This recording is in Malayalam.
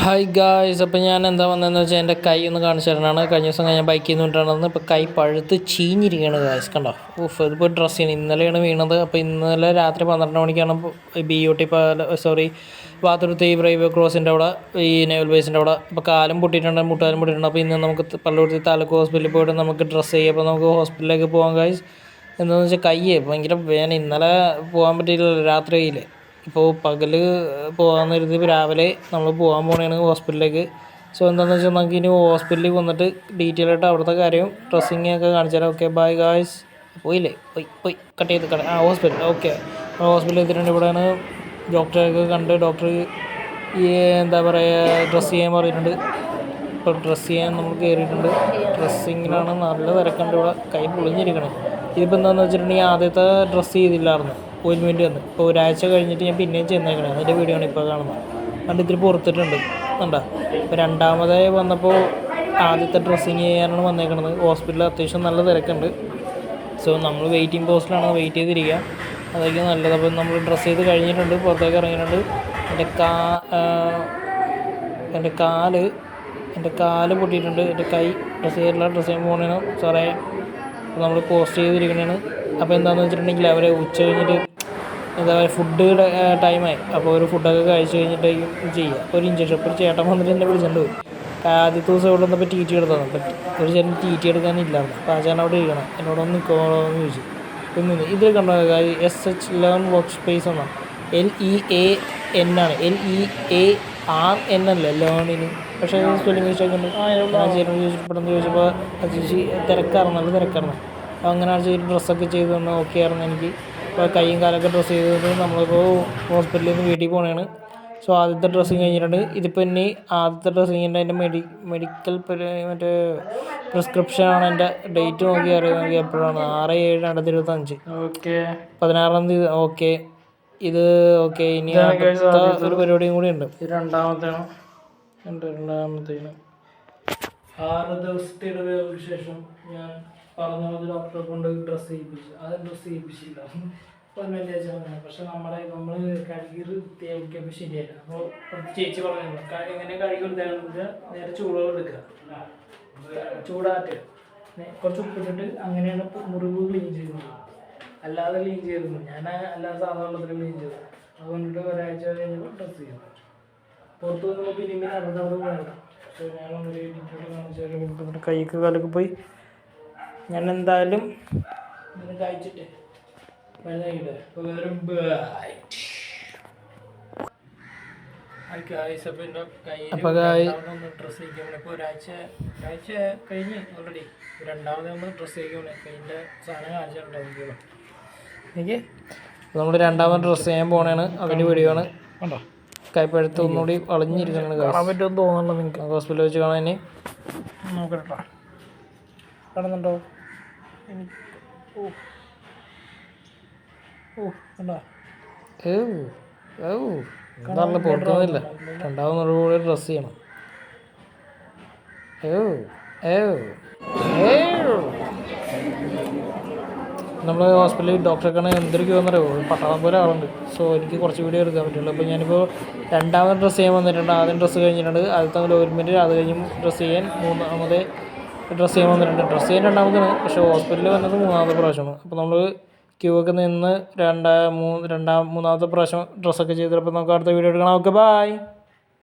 ഹായ് ഗായ്സ് അപ്പോൾ ഞാൻ എന്താ വന്നതെന്ന് വെച്ചാൽ എന്റെ കൈ ഒന്ന് കാണിച്ചു തരാനാണ് കഴിഞ്ഞ ദിവസം ഞാൻ ബൈക്കിൽ നിന്ന് കൊണ്ടുവന്നത് ഇപ്പോൾ കൈ പഴുത്ത് ചീഞ്ഞിരിക്കുകയാണ് ഗായ്സ് കണ്ടോ? ഓഫ് ഇതിപ്പോൾ ഡ്രസ്സിന് ഇന്നലെയാണ് വീണത്. അപ്പോൾ ഇന്നലെ രാത്രി പന്ത്രണ്ട് മണിക്കാണ് B U T sorry Vathuruthi brave ക്രോസിന്റെ അവിടെ ഈ നേവൽ ബേസിന്റെ അവിടെ. ഇപ്പോൾ കാലം പൊട്ടിയിട്ടുണ്ട് മുട്ടാലും പൊട്ടിയിട്ടുണ്ട്. അപ്പോൾ ഇന്ന് നമുക്ക് പള്ളുരുത്തി താലൂക്ക് ഹോസ്പിറ്റലിൽ പോയിട്ട് നമുക്ക് ഡ്രസ്സ് ചെയ്യാം. അപ്പോൾ നമുക്ക് ഹോസ്പിറ്റലിലേക്ക് പോകാം ഗായ്സ് എന്താണെന്ന് വെച്ചാൽ കയ്യേ ഭയങ്കര വേന ഇന്നലെ പോകാൻ പറ്റിയില്ല രാത്രിയിൽ ഇപ്പോൾ പകൽ പോകാൻ കരുതി രാവിലെ നമ്മൾ പോകാൻ പോകണേണ് ഹോസ്പിറ്റലിലേക്ക്. സോ എന്താണെന്ന് വെച്ചാൽ നമുക്ക് ഇനി ഹോസ്പിറ്റലിൽ വന്നിട്ട് ഡീറ്റെയിൽ ആയിട്ട് അവിടുത്തെ കാര്യവും ഡ്രസ്സിങ് ഒക്കെ കാണിച്ചു തരാം. ഓക്കെ ബൈ ഗായ്സ് പോയില്ലേ? പോയി പോയി. കട്ട് ചെയ്ത് കട ആ ഹോസ്പിറ്റൽ ഓക്കെ ഹോസ്പിറ്റലിൽ എത്തിയിട്ടുണ്ട്. ഇവിടെയാണ് ഡോക്ടറൊക്കെ കണ്ട് ഡോക്ടർ ഈ എന്താ പറയുക ഡ്രസ്സ് ചെയ്യാൻ പറഞ്ഞിട്ടുണ്ട് ഇപ്പോൾ ഡ്രസ്സ് ചെയ്യാൻ നമ്മൾ കയറിയിട്ടുണ്ട് ഡ്രസ്സിങ്ങിനാണ് നല്ല തിരക്കുണ്ട് ഇവിടെ. കൈ പൊളിഞ്ഞിരിക്കണം. ഇതിപ്പോൾ എന്താണെന്ന് വെച്ചിട്ടുണ്ടെങ്കിൽ ആദ്യത്തെ ഡ്രസ്സ് ചെയ്തില്ലായിരുന്നു. ഓയിൻമെന്റ് വന്ന്. ഇപ്പോൾ ഒരാഴ്ച കഴിഞ്ഞിട്ട് ഞാൻ പിന്നെയും ചെന്നേക്കണേ. അതിന്റെ വീഡിയോ ആണ് ഇപ്പോൾ കാണുന്നത്. കണ്ട് ഇത്തിരി പുറത്തിട്ടുണ്ട്. കണ്ട? ഇപ്പോൾ രണ്ടാമതായി വന്നപ്പോൾ ആദ്യത്തെ ഡ്രസ്സിങ് ചെയ്യാനാണ് വന്നേക്കണത്. ഹോസ്പിറ്റലിൽ അത്യാവശ്യം നല്ല തിരക്കുണ്ട്. സോ നമ്മൾ വെയിറ്റിംഗ് പോസ്റ്റിലാണ് വെയിറ്റ് ചെയ്തിരിക്കുക അതൊക്കെ നല്ലത്. അപ്പോൾ നമ്മൾ ഡ്രസ്സ് ചെയ്ത് കഴിഞ്ഞിട്ടുണ്ട്. പുറത്തേക്ക് ഇറങ്ങിയിട്ടുണ്ട്. എന്റെ കാ എന്റെ കാൽ എന്റെ കാൽ പൊട്ടിയിട്ടുണ്ട്. എന്റെ കൈ ഡ്രസ്സ് ചെയ്തിട്ടുള്ള ഡ്രസ്സ് ചെയ്യാൻ പോകണേനും സാറേ നമ്മൾ പോസ്റ്റ് ചെയ്തിരിക്കുന്നതാണ് അപ്പോൾ എന്താണെന്ന് വെച്ചിട്ടുണ്ടെങ്കിൽ അവരെ ഉച്ച കഴിഞ്ഞിട്ട് എന്താ പറയുക ഫുഡ് ടൈമായി അപ്പോൾ ഒരു ഫുഡൊക്കെ കഴിച്ച് കഴിഞ്ഞിട്ടേക്കും ചെയ്യുക. അപ്പോൾ ഒരു ഇഞ്ചക്ഷൻ ഇപ്പോൾ ഒരു ചേട്ടൻ വന്നിട്ട് എന്നെ വിളിച്ചിട്ടുണ്ട്. ആദ്യത്തെ ദിവസം ഇവിടെ വന്നപ്പോൾ ടി ടി എടുത്തതാണ് ബട്ട് ഒരു ചേട്ടൻ ടി ടി എടുക്കാനില്ലായിരുന്നു അപ്പോൾ ആ ചേട്ടൻ അവിടെ ഇരിക്കണം. എന്നോടൊന്ന് നിൽക്കണോ എന്ന് ചോദിച്ചു. നിന്ന്. ഇതിൽ കണ്ടോ? S H learn work space എന്നാണ്. എൽ ഇ എ എൻ ആണ്. L E A R N അല്ല. ലേണിന് പക്ഷേ സ്പെല്ലിംഗ് മിസ്റ്റേക്ക് ഉണ്ട് ആ ചേട്ടനോട് ചോദിച്ചപ്പോഴെന്ന് ചോദിച്ചപ്പോൾ ചേച്ചി തിരക്കായിരുന്നു നല്ല തിരക്കായിരുന്നു അപ്പോൾ അങ്ങനെ ചേച്ചി ഡ്രസ്സൊക്കെ ചെയ്ത് തന്നെ ഓക്കെ ആയിരുന്നു എനിക്ക്. ഇപ്പോൾ കൈയും കാലൊക്കെ ഡ്രസ്സ് ചെയ്ത് തന്നെ നമ്മളിപ്പോൾ ഹോസ്പിറ്റലിൽ നിന്ന് വീട്ടിൽ പോകണതാണ് സോ ആദ്യത്തെ ഡ്രസ്സിങ് കഴിഞ്ഞിട്ടുണ്ട്. ഇതിപ്പോൾ ഇനി ആദ്യത്തെ ഡ്രസ്സിങ്ങിന്റെ എന്റെ മെഡി മെഡിക്കൽ മറ്റേ പ്രിസ്ക്രിപ്ഷനാണ് എന്റെ ഡേറ്റ് നോക്കി അറിയുന്നത് എപ്പോഴാണ്. ആറ് ഏഴ് രണ്ടായിരത്തി ഇരുപത്തഞ്ച്. ഓക്കെ പതിനാറാം തീയതി ഓക്കെ ഇത് ഓക്കെ ഇനി അടുത്ത ഒരു പരിപാടിയും കൂടി ഉണ്ട്. ഇത് ഉണ്ട് രണ്ടാമത്തേന്. ആറ് ദിവസത്തെ ഇടവേളയ്ക്ക് ശേഷം ഞാൻ പറഞ്ഞ പോലെ ഡോക്ടറെ കൊണ്ട് ഡ്രസ്സ് ചെയ്യിപ്പിച്ചു. അത് ഡ്രസ്സ് ചെയ്യിപ്പിച്ചില്ല. അപ്പം വെള്ളിയാഴ്ച പറഞ്ഞു പക്ഷെ നമ്മുടെ നമ്മൾ കഴുകി വൃത്തിയാക്കിയപ്പോൾ ശരിയല്ല. അപ്പോൾ ചേച്ചി പറഞ്ഞു എങ്ങനെ കഴുകി വൃത്തിയാക്കുന്നത് നേരെ ചൂടുവെള്ളം എടുക്കുക. ചൂടാറ്റുക കുറച്ച് ഉപ്പിട്ടിട്ട് അങ്ങനെയാണ് മുറിവ് ക്ലീൻ ചെയ്യുന്നത്. അല്ലാതെ ക്ലീൻ ചെയ്തിരുന്നു ഞാൻ അല്ലാതെ സാധാരണത്തിൽ ക്ലീൻ ചെയ്തു അതുകൊണ്ടിട്ട് ഒരാഴ്ച കഴിഞ്ഞപ്പോൾ ഡ്രസ്സ് ചെയ്തു പുറത്ത് നിന്ന് അവിടെ അവിടെ വേണ്ട പക്ഷേ ഞാനൊന്നൊരു ഡീറ്റെയിൽ കാണിച്ചു കൈക്ക് കാലൊക്കെ പോയി. ഞാൻ എന്തായാലും ഇതിന് കഴിച്ചിട്ട് വേറെ അപ്പോൾ ഡ്രസ്സ് ഇപ്പോൾ ഒരാഴ്ച ഒരാഴ്ച കഴിഞ്ഞ് ഓൾറെഡി രണ്ടാമത് നമ്മൾ ഡ്രസ്സ് സാധനം കാണിച്ചിട്ടുണ്ടാവും എനിക്ക് നമ്മൾ രണ്ടാമത് ഡ്രസ്സ് ചെയ്യാൻ പോണേണ്. അതിന്റെ വീഡിയോ ആണ്. കണ്ടോ? കൈപ്പഴുത്ത് ഒന്നുകൂടി വളഞ്ഞിരിക്കണം കാണാൻ പറ്റുമെന്ന് തോന്നുന്നുണ്ടോ നിങ്ങൾക്ക് ഹോസ്പിറ്റലിൽ വെച്ച് കാണാൻ നോക്കട്ടോ. കാണുന്നുണ്ടോ? എനിക്ക് ഓ. ഓ കണ്ടോ? ഏ ഓ എന്താണല്ലോ പുറത്തൊന്നുമില്ല രണ്ടാമത് കൂടി ഡ്രസ്സ് ചെയ്യണം. ഏ ഏ ഏ നമ്മൾ ഹോസ്പിറ്റലിൽ ഡോക്ടറെ കാണാൻ എന്തൊരു ക്യൂ പട്ടാളം പോലെ ആളുണ്ട്. സോ എനിക്ക് കുറച്ച് വീഡിയോ എടുക്കാൻ പറ്റുള്ളൂ. അപ്പോൾ ഞാനിപ്പോൾ രണ്ടാമത് ഡ്രസ്സ് ചെയ്യാൻ വന്നിട്ടുണ്ട്. ആദ്യം ഡ്രസ്സ് കഴിഞ്ഞിട്ടുണ്ട്. ആദ്യത്തെ ഒരു മിനിറ്റ് അത് കഴിഞ്ഞ് ഡ്രസ്സ് ചെയ്യാൻ മൂന്നാമത് ഡ്രസ്സ് ചെയ്യാൻ വന്നിട്ടുണ്ട്. ഡ്രസ്സ് ചെയ്യാൻ രണ്ടാമതാണ്. പക്ഷേ ഹോസ്പിറ്റലിൽ വന്നത് മൂന്നാമത്തെ പ്രാവശ്യമാണ്. അപ്പോൾ നമ്മൾ ക്യൂ ഒക്കെ നിന്ന് രണ്ടാ മൂന്ന് രണ്ടാം മൂന്നാമത്തെ പ്രാവശ്യം ഡ്രസ്സൊക്കെ ചെയ്തപ്പോൾ നമുക്ക് അടുത്ത വീഡിയോ എടുക്കണം. Okay bye